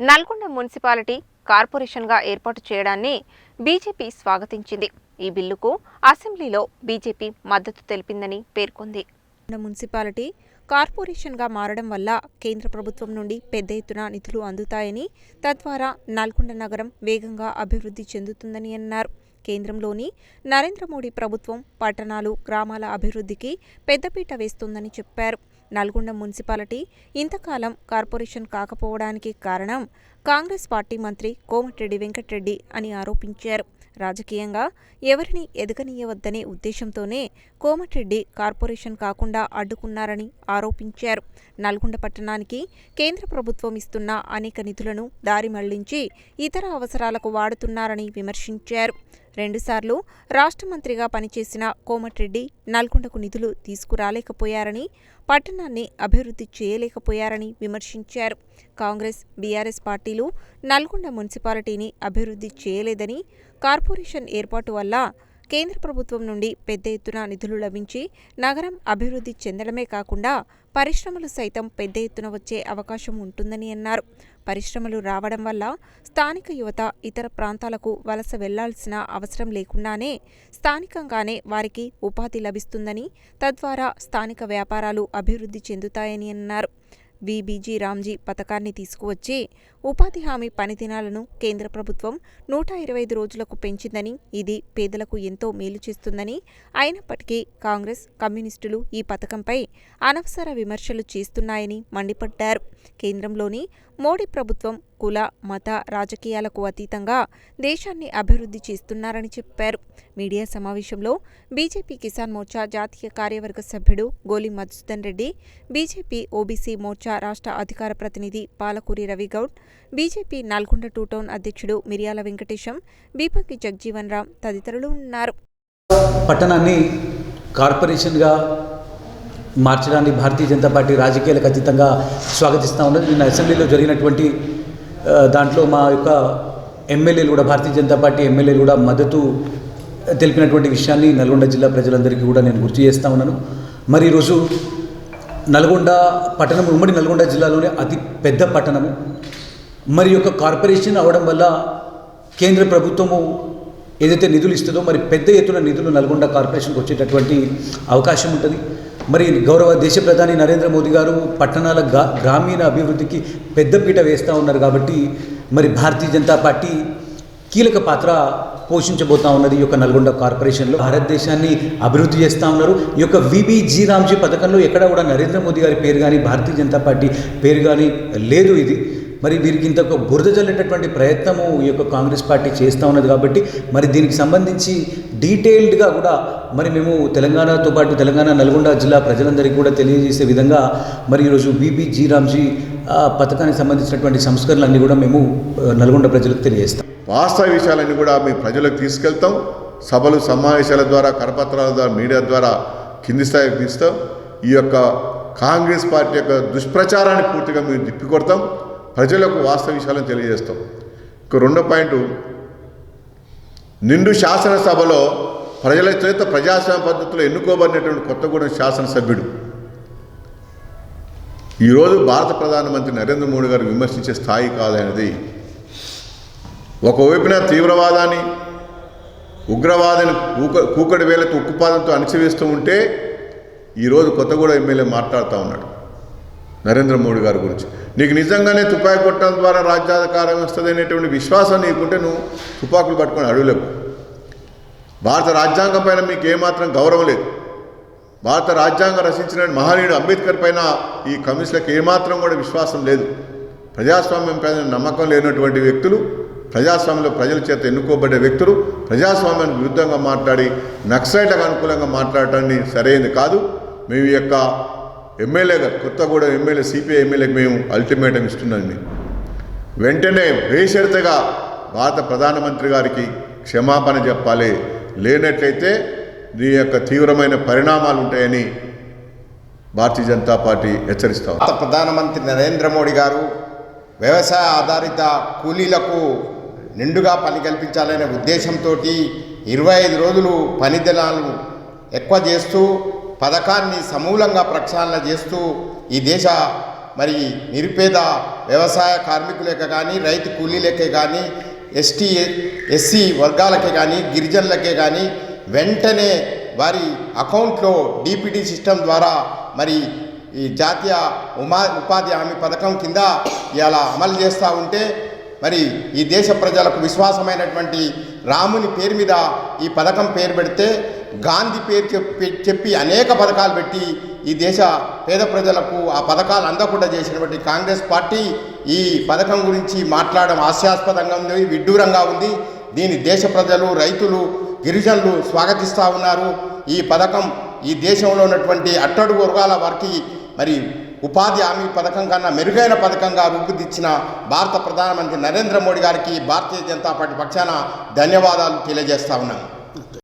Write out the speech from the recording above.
Nalgonda municipality కార్పొరేషన్గా ఏర్పాటు చేయడాన్ని BJP స్వాగతించింది. ఈ బిల్లుకు అసెంబ్లీలో బీజేపీ మద్దతు తెలిపిందని పేర్కొంది. మున్సిపాలిటీ కార్పొరేషన్గా మారడం వల్ల కేంద్ర ప్రభుత్వం నుండి పెద్ద ఎత్తున నిధులు అందుతాయని తద్వారా నల్గొండ నగరం వేగంగా అభివృద్ధి చెందుతుందని అన్నారు. కేంద్రంలోని నరేంద్ర మోడీ ప్రభుత్వం పట్టణాలు గ్రామాల అభివృద్ధికి పెద్దపీట వేస్తుందని చెప్పారు. నల్గొండ మున్సిపాలిటీ ఇంతకాలం కార్పొరేషన్ కాకపోవడానికి కారణం కాంగ్రెస్ పార్టీ మంత్రి కోమటిరెడ్డి వెంకటరెడ్డి అని ఆరోపించారు. రాజకీయంగా ఎవరిని ఎదగనీయవద్దనే ఉద్దేశంతోనే కోమటిరెడ్డి కార్పొరేషన్ కాకుండా అడ్డుకున్నారని ఆరోపించారు. నల్గొండ పట్టణానికి కేంద్ర ప్రభుత్వం ఇస్తున్న అనేక నిధులను దారి మళ్ళించి ఇతర అవసరాలకు వాడుతున్నారని విమర్శించారు. రెండుసార్లు రాష్ట్ర మంత్రిగా పనిచేసిన కోమటిరెడ్డి నల్గొండకు నిధులు తీసుకురాలేకపోయారని పట్టణాన్ని అభివృద్ధి చేయలేకపోయారని విమర్శించారు. కాంగ్రెస్ బీఆర్ఎస్ పార్టీలు నల్గొండ మున్సిపాలిటీని అభివృద్ధి చేయలేదని కార్పొరేషన్ ఏర్పాటు వల్ల కేంద్ర ప్రభుత్వం నుండి పెద్ద ఎత్తున నిధులు లభించి నగరం అభివృద్ధి చెందడమే కాకుండా పరిశ్రమలు సైతం పెద్ద ఎత్తున వచ్చే అవకాశం ఉంటుందని అన్నారు. పరిశ్రమలు రావడం వల్ల స్థానిక యువత ఇతర ప్రాంతాలకు వలస వెళ్ళాల్సిన అవసరం లేకుండానే స్థానికంగానే వారికి ఉపాధి లభిస్తుందని తద్వారా స్థానిక వ్యాపారాలు అభివృద్ధి చెందుతాయని అన్నారు. బీబీజీ రామ్జీ పథకాన్ని తీసుకువచ్చి ఉపాధి హామీ పనిదినాలను కేంద్ర ప్రభుత్వం నూట ఇరవై ఐదు రోజులకు పెంచిందని ఇది పేదలకు ఎంతో మేలు చేస్తుందని అయినప్పటికీ కాంగ్రెస్ కమ్యూనిస్టులు ఈ పథకంపై అనవసర విమర్శలు చేస్తున్నాయని మండిపడ్డారు. కేంద్రంలోని మోడీ ప్రభుత్వం కుల మత రాజకీయాలకు అతీతంగా దేశాన్ని అభివృద్ధి చేస్తున్నారని చెప్పారు. మీడియా సమావేశంలో బీజేపీ కిసాన్ మోర్చా జాతీయ కార్యవర్గ సభ్యుడు గోలి మధుసూదన్ రెడ్డి బీజేపీ ఓబీసీ మోర్చా రాష్ట్ర అధికార ప్రతినిధి Palakuri Ravigoud BJP Nalgonda two town అధ్యక్షుడు మిర్యాల వెంకటేశం బీపకి జగ్జీవన్ రామ్ తదితరులు ఉన్నారు. పట్టణాన్ని కార్పొరేషన్గా మార్చడాన్ని భారతీయ జనతా పార్టీ రాజకీయాలకు ఖచ్చితంగా స్వాగతిస్తూ ఉన్నది. నిన్న అసెంబ్లీలో జరిగినటువంటి దాంట్లో మా యొక్క ఎమ్మెల్యేలు కూడా భారతీయ జనతా పార్టీ ఎమ్మెల్యేలు కూడా మద్దతు తెలిపినటువంటి విషయాన్ని నల్గొండ జిల్లా ప్రజలందరికీ కూడా నేను గుర్తు చేస్తూ ఉన్నాను. మరి ఈరోజు నల్గొండ పట్టణం ఉమ్మడి నల్గొండ జిల్లాలోనే అతి పెద్ద పట్టణము. మరి యొక్క కార్పొరేషన్ అవడం వల్ల కేంద్ర ప్రభుత్వము ఏదైతే నిధులు ఇస్తుందో మరి పెద్ద ఎత్తున నిధులు నల్గొండ కార్పొరేషన్కి వచ్చేటటువంటి అవకాశం ఉంటుంది. మరి గౌరవ దేశ ప్రధాని నరేంద్ర మోదీ గారు పట్టణాల గ్రామీణ అభివృద్ధికి పెద్దపీట వేస్తూ ఉన్నారు కాబట్టి మరి భారతీయ జనతా పార్టీ కీలక పాత్ర పోషించబోతా ఉన్నది ఈ యొక్క నల్గొండ కార్పొరేషన్లో. భారతదేశాన్ని అభివృద్ధి చేస్తూ ఉన్నారు. ఈ యొక్క విబిజీ రామ్జీ పథకంలో ఎక్కడ కూడా నరేంద్ర మోదీ గారి పేరు కానీ భారతీయ జనతా పార్టీ పేరు కానీ లేదు ఇది. మరి వీరికి ఇంత ఒక బురద జల్లేటటువంటి ప్రయత్నము ఈ యొక్క కాంగ్రెస్ పార్టీ చేస్తూ ఉన్నది కాబట్టి మరి దీనికి సంబంధించి డీటెయిల్డ్గా కూడా మరి మేము తెలంగాణతో పాటు తెలంగాణ నల్గొండ జిల్లా ప్రజలందరికీ కూడా తెలియజేసే విధంగా మరి ఈరోజు బీబీ జీ రామ్జీ పథకానికి సంబంధించినటువంటి సంస్కరణలన్నీ కూడా మేము నల్గొండ ప్రజలకు తెలియజేస్తాం. వాస్తవ విషయాలన్నీ కూడా మీ ప్రజలకు తీసుకెళ్తాం. సభలు సమావేశాల ద్వారా కరపత్రాల ద్వారా మీడియా ద్వారా కింది స్థాయికి తీస్తాం. ఈ యొక్క కాంగ్రెస్ పార్టీ యొక్క దుష్ప్రచారాన్ని పూర్తిగా మేము తిప్పికొడతాం. ప్రజలకు వాస్తవ విషయాలను తెలియజేస్తాం. ఇక రెండో పాయింట్ నిండు శాసనసభలో ప్రజల చేత ప్రజాస్వామ్య పద్ధతిలో ఎన్నుకోబడినటువంటి కొత్తగూడెం శాసనసభ్యుడు. ఈరోజు భారత ప్రధానమంత్రి నరేంద్ర మోడీ గారు విమర్శించే స్థాయి కాదనేది ఒకవైపున తీవ్రవాదాన్ని ఉగ్రవాదాన్ని కూక కూకడి వేలతో ఉక్కుపాదంతో అణచివేస్తూ ఉంటే ఈరోజు కొత్తగూడ ఎమ్మెల్యే మాట్లాడుతూ ఉన్నాడు నరేంద్ర మోడీ గారి గురించి. నీకు నిజంగానే తుపాకీ కొట్టడం ద్వారా రాజ్యాధికారం వస్తుంది అనేటువంటి విశ్వాసం నీకుంటే నువ్వు తుపాకులు పట్టుకొని అడవులకు భారత రాజ్యాంగం పైన మీకు ఏమాత్రం గౌరవం లేదు. భారత రాజ్యాంగం రచించిన మహనీయుడు అంబేద్కర్ పైన ఈ కమ్యూనిస్టులకు ఏమాత్రం కూడా విశ్వాసం లేదు. ప్రజాస్వామ్యం పైన నమ్మకం లేనటువంటి వ్యక్తులు ప్రజాస్వామ్యంలో ప్రజల చేత ఎన్నుకోబడ్డ వ్యక్తులు ప్రజాస్వామ్యానికి విరుద్ధంగా మాట్లాడి నక్సలైట్లకు అనుకూలంగా మాట్లాడటాన్ని సరైనది కాదు. మేము ఈ యొక్క ఎమ్మెల్యేగా కొత్తగూడెం ఎమ్మెల్యే సిపిఐ ఎమ్మెల్యేకి మేము అల్టిమేటం ఇస్తున్నాం మేము వెంటనే బేషరతుగా భారత ప్రధానమంత్రి గారికి క్షమాపణ చెప్పాలి. లేనట్లయితే నీ యొక్క తీవ్రమైన పరిణామాలు ఉంటాయని భారతీయ జనతా పార్టీ హెచ్చరిస్తాం భారత ప్రధానమంత్రి నరేంద్ర మోడీ గారు వ్యవసాయ ఆధారిత కూలీలకు నిండుగా పని కల్పించాలనే ఉద్దేశంతో ఇరవై ఐదు రోజులు పని దినాలను ఎక్కువ చేస్తూ పథకాన్ని సమూలంగా ప్రక్షాళన చేస్తూ ఈ దేశ మరి నిరుపేద వ్యవసాయ కార్మికులకే కానీ రైతు కూలీలకే కానీ ఎస్టీ ఎస్సీ వర్గాలకే కానీ గిరిజనులకే కానీ వెంటనే వారి అకౌంట్లో డిపిటీ సిస్టమ్ ద్వారా మరి ఈ జాతీయ ఉమా ఉపాధి హామీ పథకం కింద ఇలా అమలు చేస్తూ ఉంటే మరి ఈ దేశ ప్రజలకు విశ్వాసమైనటువంటి రాముని పేరు మీద ఈ పథకం పేరు పెడితే గాంధీ పేరు చెప్పి చెప్పి అనేక పథకాలు పెట్టి ఈ దేశ పేద ప్రజలకు ఆ పథకాలు అందకుండా చేసినటువంటి కాంగ్రెస్ పార్టీ ఈ పథకం గురించి మాట్లాడడం హాస్యాస్పదంగా ఉంది విడ్డూరంగా ఉంది. దీని దేశ ప్రజలు రైతులు గిరిజనులు స్వాగతిస్తూ ఉన్నారు. ఈ పథకం ఈ దేశంలో ఉన్నటువంటి అట్టడుగు వర్గాల వారికి మరి ఉపాధి హామీ పథకం కన్నా మెరుగైన పథకంగా రూపుదిచ్చిన భారత ప్రధానమంత్రి నరేంద్ర మోడీ గారికి భారతీయ జనతా పార్టీ పక్షాన ధన్యవాదాలు తెలియజేస్తా ఉన్నాను.